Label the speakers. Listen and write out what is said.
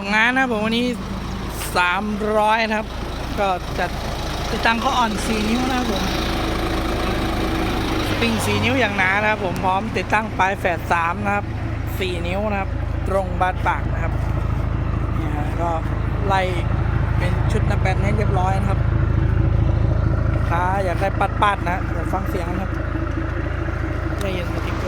Speaker 1: ส่งงานนะผมวันนี้ 300 ครับ ก็จัดติดตั้งก็อ่อน 4 นิ้วนะผมสปริง4 นิ้วอย่างหนานะครับ ผมพร้อมติดตั้งปลายแฝด3นะครับ 4 นิ้วนะครับ ตรงบานปากนะครับเนี่ยฮะก็ไล่เป็นชุดนับแบนให้เรียบร้อยนะครับค้าอยากได้ปัดๆนะเดี๋ยวฟังเสียงนะครับได้ยินสติ๊กเกอร์